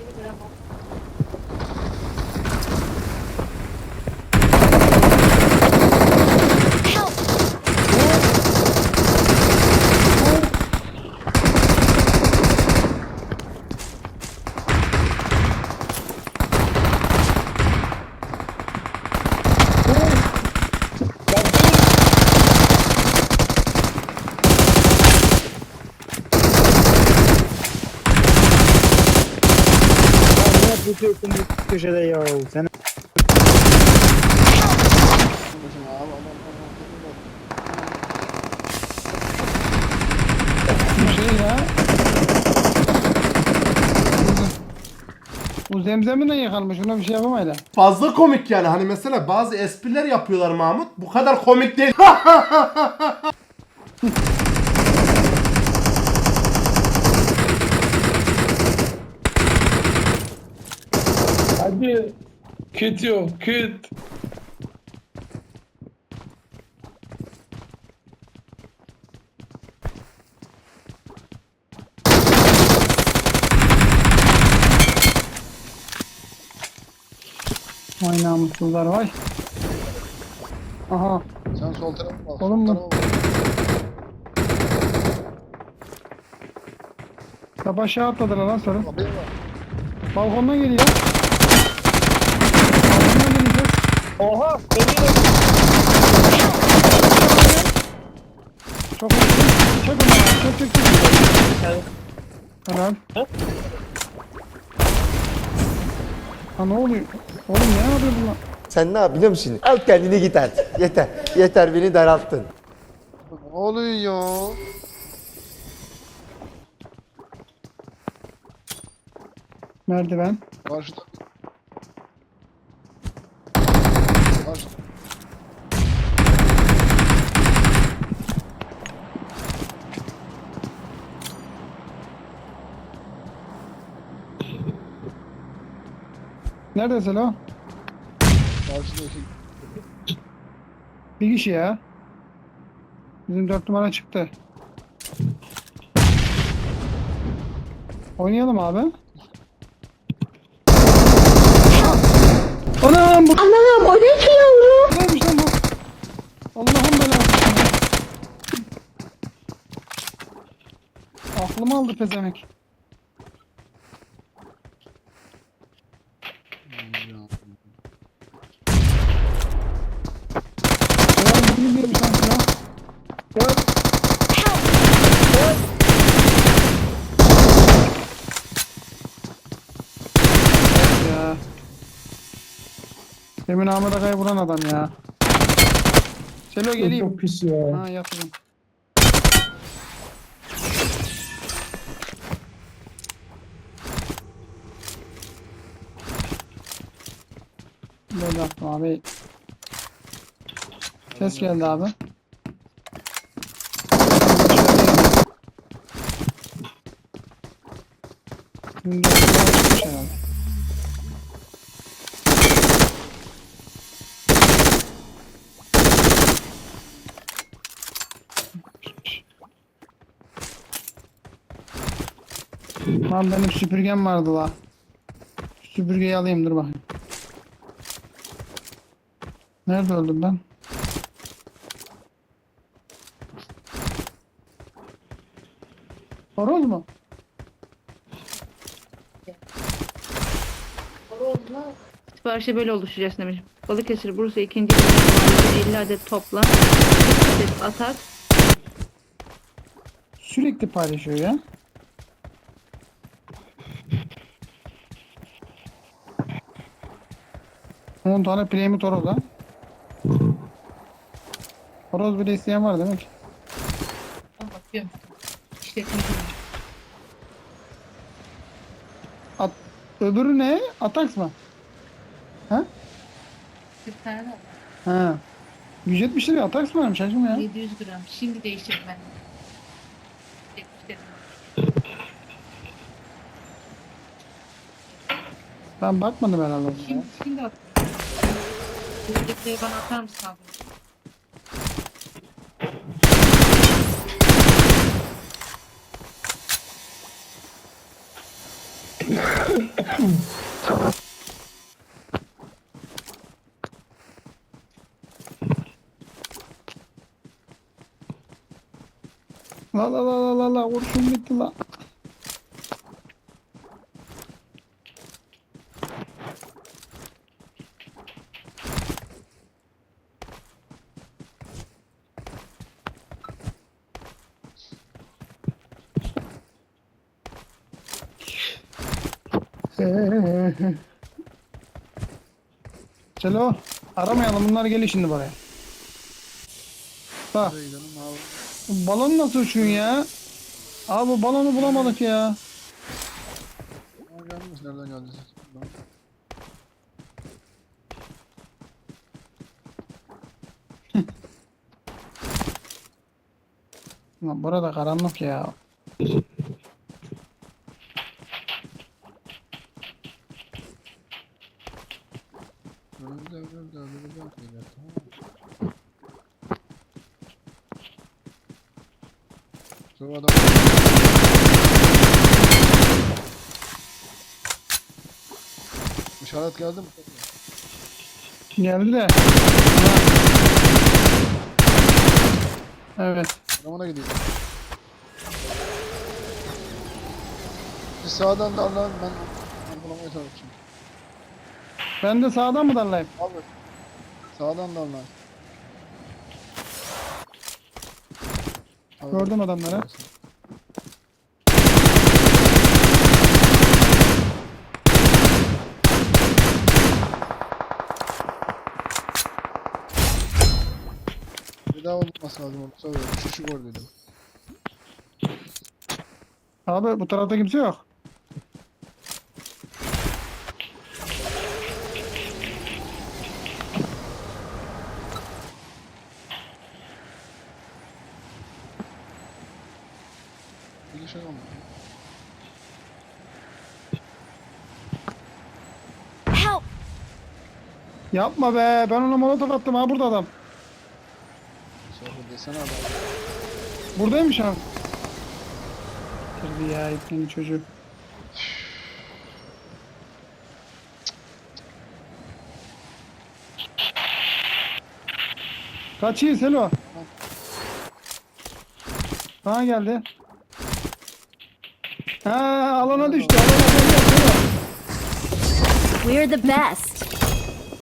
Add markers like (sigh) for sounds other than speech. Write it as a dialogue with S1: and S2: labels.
S1: Thank you.
S2: Ne yapıyorsun bu köşede ya? Sen
S3: Bir şey ya. Bu zemzemi de yıkanmış. Ona bir şey yapamayla.
S4: Fazla komik yani. Hani mesela bazı espriler yapıyorlar Mahmut. Bu kadar komik değil. (laughs)
S5: Kit yok, kit.
S3: Vay namussuzlar vay. Aha.
S6: Sen sol tarafa bak.
S3: Oğlum
S6: sol tarafa bak.
S3: Aşağı atladılar lan sarı.
S6: Kapıya bak.
S3: Balkondan geliyor. Balkondan gelecek.
S2: Oha! Eminim.
S3: Çok iyi. Çek onu. Çek çek çek. Helal. Ha ne oluyor? Oğlum ne yapıyor bunlar?
S7: Sen ne yap biliyor musun? Al kendini git artık. Yeter. Yeter beni daralttın.
S6: Ne oluyor ya?
S3: Merdiven.
S6: Karşıda. Karşı.
S3: Nerede Selo?
S6: Karşıdaki.
S3: Bir kişi ya. Bizim dört numara çıktı. Oynayalım abi. Anam bu. Anam o ne ki yavrum? Neymiş lan bu? Allah'ım belası. Aklımı aldı pezemek. Ya bunu bilmiyorum sanki ya. Ya. Demin Ahmet Akay'ı vuran adam ya. Selo geleyim.
S5: Çok pis ya.
S3: Ha yatırım. Böyle yaptım abi. Ses geldi abi. Şimdi Lan benim süpürgem vardı la. Süpürgeyi alayım dur bakayım. Nerede öldüm ben? Horoz mu?
S1: Siparişte böyle oluşacağız demiş. Balıkesir, Bursa ikinci bölüm 50 adet toplam. 40 adet atak.
S3: Sürekli paylaşıyor ya. On tane premium horoz ha. Horoz bile isteyen var demek.
S1: Bakıyorum. İşte
S3: At, öbürü ne? Atax mı? Ha?
S1: 40 tane var.
S3: Ha. 170 lira Atax mı varmış hacım ya?
S1: 700 gram. Şimdi değiştirdim ben. 70 dedim.
S3: Ben bakmadım herhalde.
S1: Şimdi, şimdi at. Buradakileri bana atar mısın abi?
S3: La la la la la la kurşun bitti la. (laughs) Selo aramayalım bunlar geliyor şimdi buraya. Bak balon nasıl uçuyorsun ya? Abi balonu bulamadık ya.
S6: Nereden geldi. Lan
S3: burada karanlık ya.
S6: Adam İşaret geldi mi?
S3: Geldi de. Evet.
S6: Adamına gidiyor. Siz sağdan da Allah'ın ben ben bulamaya çalışıyorum.
S3: Ben de sağdan mı darlayayım?
S6: Abi. Sağdan da. Abi,
S3: Gördüm adamları.
S6: Bir daha olması lazım onu söylüyorum. Şu gol dedim.
S3: Abi bu tarafta kimse yok.
S6: Olmadı.
S8: Help!
S3: Yapma be. Ben ona molotof attım ha burada adam.
S6: Sonra desene adam.
S3: Buradaymış abi. Kırdı ya ipneli çocuk. Kaçıyor Selo. Ha geldi. Ha alana düştü. Alana.
S8: We're the best.